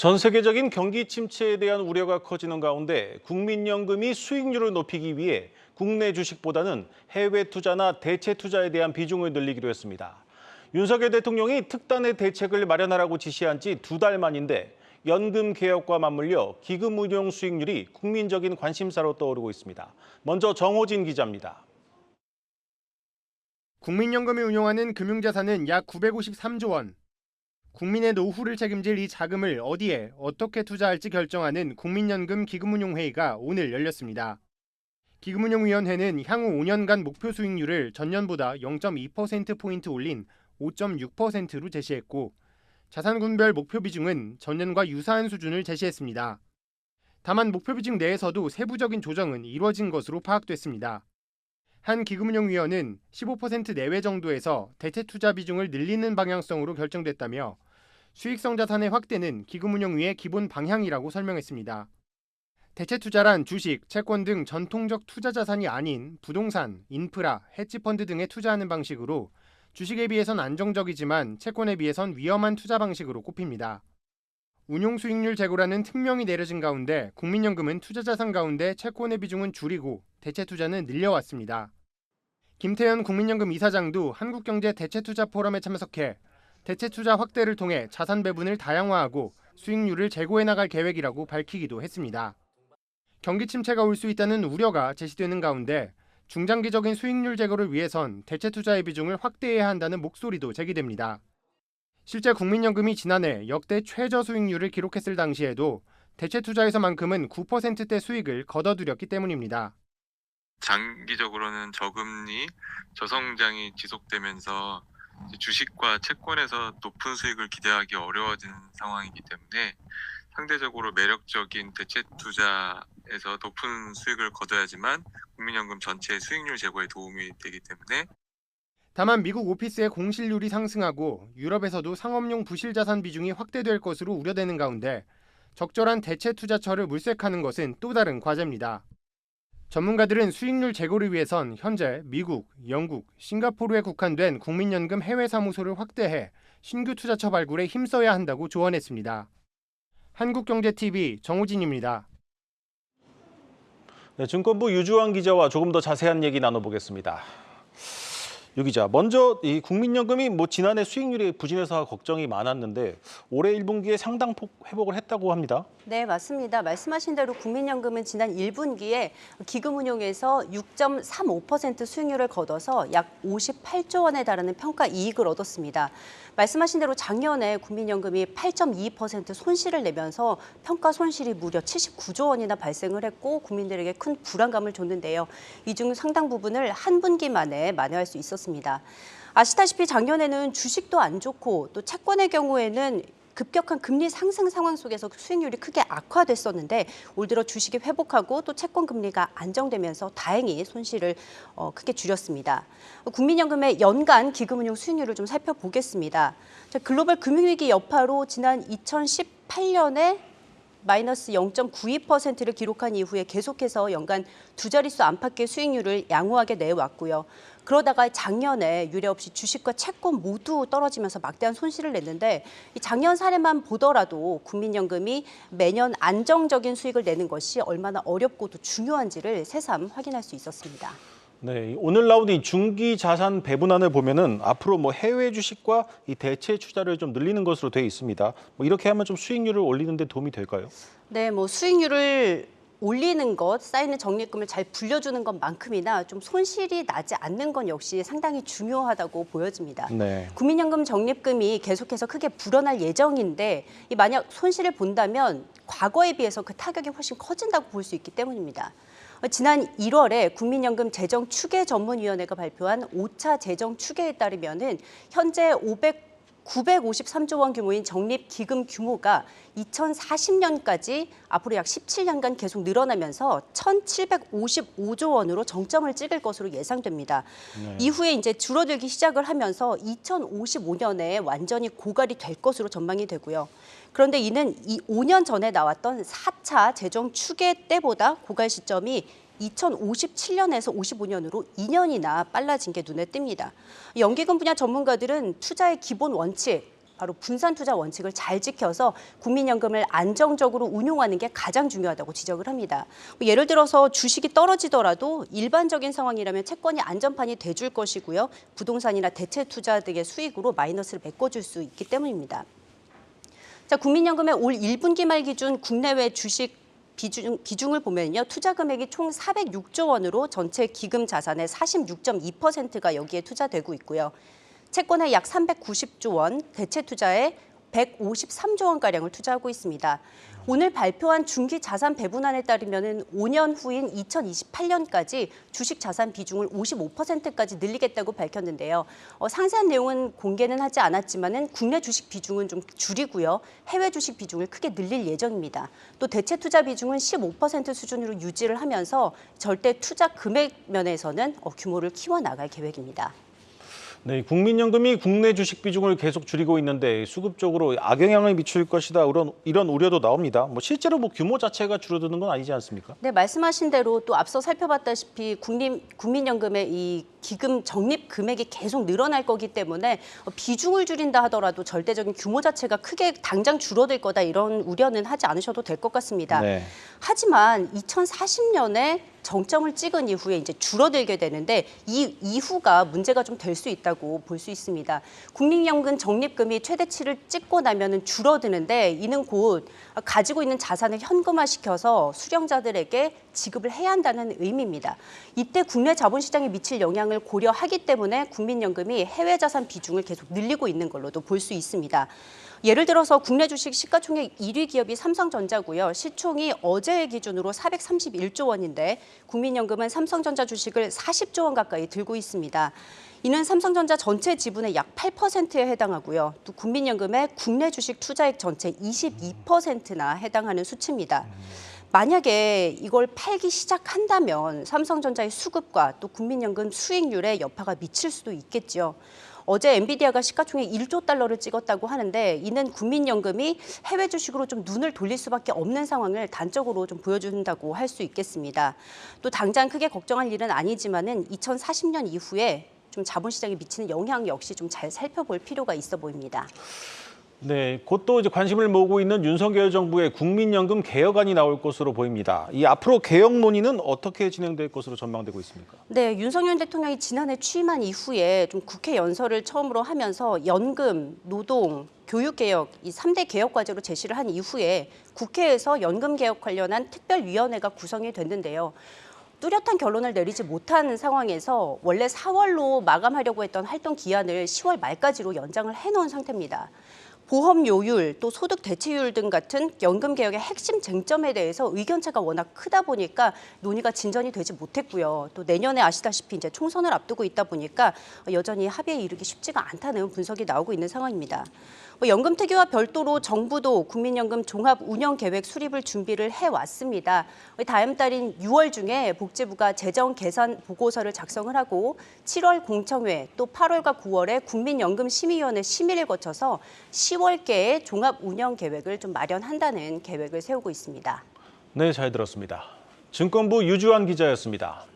전 세계적인 경기 침체에 대한 우려가 커지는 가운데 국민연금이 수익률을 높이기 위해 국내 주식보다는 해외 투자나 대체 투자에 대한 비중을 늘리기로 했습니다. 윤석열 대통령이 특단의 대책을 마련하라고 지시한 지 두 달 만인데 연금 개혁과 맞물려 기금 운용 수익률이 국민적인 관심사로 떠오르고 있습니다. 먼저 정호진 기자입니다. 국민연금이 운용하는 금융자산은 약 953조 원. 국민의 노후를 책임질 이 자금을 어디에 어떻게 투자할지 결정하는 국민연금 기금운용회의가 오늘 열렸습니다. 기금운용위원회는 향후 5년간 목표 수익률을 전년보다 0.2%포인트 올린 5.6%로 제시했고 자산군별 목표 비중은 전년과 유사한 수준을 제시했습니다. 다만 목표 비중 내에서도 세부적인 조정은 이루어진 것으로 파악됐습니다. 한 기금운용 위원은 15% 내외 정도에서 대체 투자 비중을 늘리는 방향성으로 결정됐다며 수익성 자산의 확대는 기금운용위의 기본 방향이라고 설명했습니다. 대체 투자란 주식, 채권 등 전통적 투자 자산이 아닌 부동산, 인프라, 헤지펀드 등에 투자하는 방식으로 주식에 비해선 안정적이지만 채권에 비해선 위험한 투자 방식으로 꼽힙니다. 운용 수익률 제고라는 특명이 내려진 가운데 국민연금은 투자 자산 가운데 채권의 비중은 줄이고 대체 투자는 늘려왔습니다. 김태현 국민연금 이사장도 한국경제 대체투자 포럼에 참석해 대체투자 확대를 통해 자산 배분을 다양화하고 수익률을 제고해 나갈 계획이라고 밝히기도 했습니다. 경기 침체가 올 수 있다는 우려가 제시되는 가운데 중장기적인 수익률 제고를 위해선 대체투자의 비중을 확대해야 한다는 목소리도 제기됩니다. 실제 국민연금이 지난해 역대 최저 수익률을 기록했을 당시에도 대체투자에서만큼은 9%대 수익을 거둬들였기 때문입니다. 장기적으로는 저금리, 저성장이 지속되면서 주식과 채권에서 높은 수익을 기대하기 어려워지는 상황이기 때문에 상대적으로 매력적인 대체 투자에서 높은 수익을 거둬야지만 국민연금 전체의 수익률 제고에 도움이 되기 때문에 다만 미국 오피스의 공실률이 상승하고 유럽에서도 상업용 부실 자산 비중이 확대될 것으로 우려되는 가운데 적절한 대체 투자처를 물색하는 것은 또 다른 과제입니다. 전문가들은 수익률 제고를 위해선 현재 미국, 영국, 싱가포르에 국한된 국민연금 해외 사무소를 확대해 신규 투자처 발굴에 힘써야 한다고 조언했습니다. 한국경제TV 정우진입니다. 네, 증권부 유주환 기자와 조금 더 자세한 얘기 나눠보겠습니다. 유 기자, 먼저 이 국민연금이 뭐 지난해 수익률이 부진해서 걱정이 많았는데 올해 1분기에 상당폭 회복을 했다고 합니다. 네, 맞습니다. 말씀하신 대로 국민연금은 지난 1분기에 기금운용에서 6.35% 수익률을 거둬서 약 58조 원에 달하는 평가 이익을 얻었습니다. 말씀하신 대로 작년에 국민연금이 8.2% 손실을 내면서 평가 손실이 무려 79조 원이나 발생을 했고 국민들에게 큰 불안감을 줬는데요. 이 중 상당 부분을 한 분기 만에 만회할 수 있었습니다. 아시다시피 작년에는 주식도 안 좋고 또 채권의 경우에는 급격한 금리 상승 상황 속에서 수익률이 크게 악화됐었는데 올 들어 주식이 회복하고 또 채권 금리가 안정되면서 다행히 손실을 어, 크게 줄였습니다. 국민연금의 연간 기금운용 수익률을 좀 살펴보겠습니다. 자, 글로벌 금융위기 여파로 지난 2018년에 마이너스 0.92%를 기록한 이후에 계속해서 연간 두 자릿수 안팎의 수익률을 양호하게 내왔고요. 그러다가 작년에 유례 없이 주식과 채권 모두 떨어지면서 막대한 손실을 냈는데 이 작년 사례만 보더라도 국민연금이 매년 안정적인 수익을 내는 것이 얼마나 어렵고 또 중요한지를 새삼 확인할 수 있었습니다. 네, 오늘 나온 이 중기 자산 배분안을 보면은 앞으로 뭐 해외 주식과 이 대체 투자를 좀 늘리는 것으로 되어 있습니다. 뭐 이렇게 하면 좀 수익률을 올리는 데 도움이 될까요? 네, 뭐 수익률을 올리는 것, 쌓이는 적립금을 잘 불려주는 것만큼이나 좀 손실이 나지 않는 건 역시 상당히 중요하다고 보여집니다. 네. 국민연금 적립금이 계속해서 크게 불어날 예정인데 이 만약 손실을 본다면 과거에 비해서 그 타격이 훨씬 커진다고 볼 수 있기 때문입니다. 어, 지난 1월에 국민연금 재정 추계 전문위원회가 발표한 5차 재정 추계에 따르면은 현재 500 953조 원 규모인 적립 기금 규모가 2040년까지 앞으로 약 17년간 계속 늘어나면서 1,755조 원으로 정점을 찍을 것으로 예상됩니다. 네. 이후에 이제 줄어들기 시작을 하면서 2055년에 완전히 고갈이 될 것으로 전망이 되고요. 그런데 이는 이 5년 전에 나왔던 4차 재정 추계 때보다 고갈 시점이 2057년에서 55년으로 2년이나 빨라진 게 눈에 띕니다. 연기금 분야 전문가들은 투자의 기본 원칙, 바로 분산 투자 원칙을 잘 지켜서 국민연금을 안정적으로 운용하는 게 가장 중요하다고 지적을 합니다. 뭐 예를 들어서 주식이 떨어지더라도 일반적인 상황이라면 채권이 안전판이 돼줄 것이고요. 부동산이나 대체 투자 등의 수익으로 마이너스를 메꿔줄 수 있기 때문입니다. 자, 국민연금의 올 1분기 말 기준 국내외 주식 비중, 비중을 보면요. 투자 금액이 총 406조 원으로 전체 기금 자산의 46.2%가 여기에 투자되고 있고요. 채권에 약 390조 원, 대체 투자에 153조 원가량을 투자하고 있습니다. 오늘 발표한 중기 자산 배분안에 따르면 5년 후인 2028년까지 주식 자산 비중을 55%까지 늘리겠다고 밝혔는데요. 어, 상세한 내용은 공개는 하지 않았지만은 국내 주식 비중은 좀 줄이고요. 해외 주식 비중을 크게 늘릴 예정입니다. 또 대체 투자 비중은 15% 수준으로 유지를 하면서 절대 투자 금액 면에서는 어, 규모를 키워 나갈 계획입니다. 네, 국민연금이 국내 주식 비중을 계속 줄이고 있는데 수급적으로 악영향을 미칠 것이다 이런 이런 우려도 나옵니다. 뭐 실제로 뭐 규모 자체가 줄어드는 건 아니지 않습니까? 네, 말씀하신 대로 또 앞서 살펴봤다시피 국민, 국민연금의 이 기금 적립 금액이 계속 늘어날 거기 때문에 비중을 줄인다 하더라도 절대적인 규모 자체가 크게 당장 줄어들 거다 이런 우려는 하지 않으셔도 될 것 같습니다. 네. 하지만 2040년에 정점을 찍은 이후에 이제 줄어들게 되는데 이 이후가 문제가 좀 될 수 있다고 볼 수 있습니다. 국민연금 적립금이 최대치를 찍고 나면은 줄어드는데 이는 곧 가지고 있는 자산을 현금화시켜서 수령자들에게 지급을 해야 한다는 의미입니다. 이때 국내 자본시장에 미칠 영향을 고려하기 때문에 국민연금이 해외 자산 비중을 계속 늘리고 있는 걸로도 볼 수 있습니다. 예를 들어서 국내 주식 시가총액 1위 기업이 삼성전자고요. 시총이 어제 기준으로 431조 원인데 국민연금은 삼성전자 주식을 40조 원 가까이 들고 있습니다. 이는 삼성전자 전체 지분의 약 8%에 해당하고요. 또 국민연금의 국내 주식 투자액 전체 22%나 해당하는 수치입니다. 만약에 이걸 팔기 시작한다면 삼성전자의 수급과 또 국민연금 수익률에 여파가 미칠 수도 있겠죠. 어제 엔비디아가 시가총액 1조 달러를 찍었다고 하는데 이는 국민연금이 해외 주식으로 좀 눈을 돌릴 수밖에 없는 상황을 단적으로 좀 보여준다고 할 수 있겠습니다. 또 당장 크게 걱정할 일은 아니지만은 2040년 이후에 좀 자본시장에 미치는 영향 역시 좀 잘 살펴볼 필요가 있어 보입니다. 네, 곧 또 이제 관심을 모으고 있는 윤석열 정부의 국민연금 개혁안이 나올 것으로 보입니다. 이 앞으로 개혁 논의는 어떻게 진행될 것으로 전망되고 있습니까? 네, 윤석열 대통령이 지난해 취임한 이후에 좀 국회 연설을 처음으로 하면서 연금, 노동, 교육개혁 이 3대 개혁 과제로 제시를 한 이후에 국회에서 연금 개혁 관련한 특별위원회가 구성이 됐는데요. 뚜렷한 결론을 내리지 못한 상황에서 원래 4월로 마감하려고 했던 활동 기한을 10월 말까지로 연장을 해놓은 상태입니다. 보험료율, 또 소득 대체율 등 같은 연금 개혁의 핵심 쟁점에 대해서 의견차가 워낙 크다 보니까 논의가 진전이 되지 못했고요. 또 내년에 아시다시피 이제 총선을 앞두고 있다 보니까 여전히 합의에 이르기 쉽지가 않다는 분석이 나오고 있는 상황입니다. 뭐 연금 특위와 별도로 정부도 국민연금 종합 운영 계획 수립을 준비를 해 왔습니다. 다음 달인 6월 중에 복지부가 재정 계산 보고서를 작성을 하고 7월 공청회 또 8월과 9월에 국민연금 심의위원회 심의를 거쳐서 10월 께의 종합 운영 계획을 좀 마련한다는 계획을 세우고 있습니다. 네, 잘 들었습니다. 증권부 유주환 기자였습니다.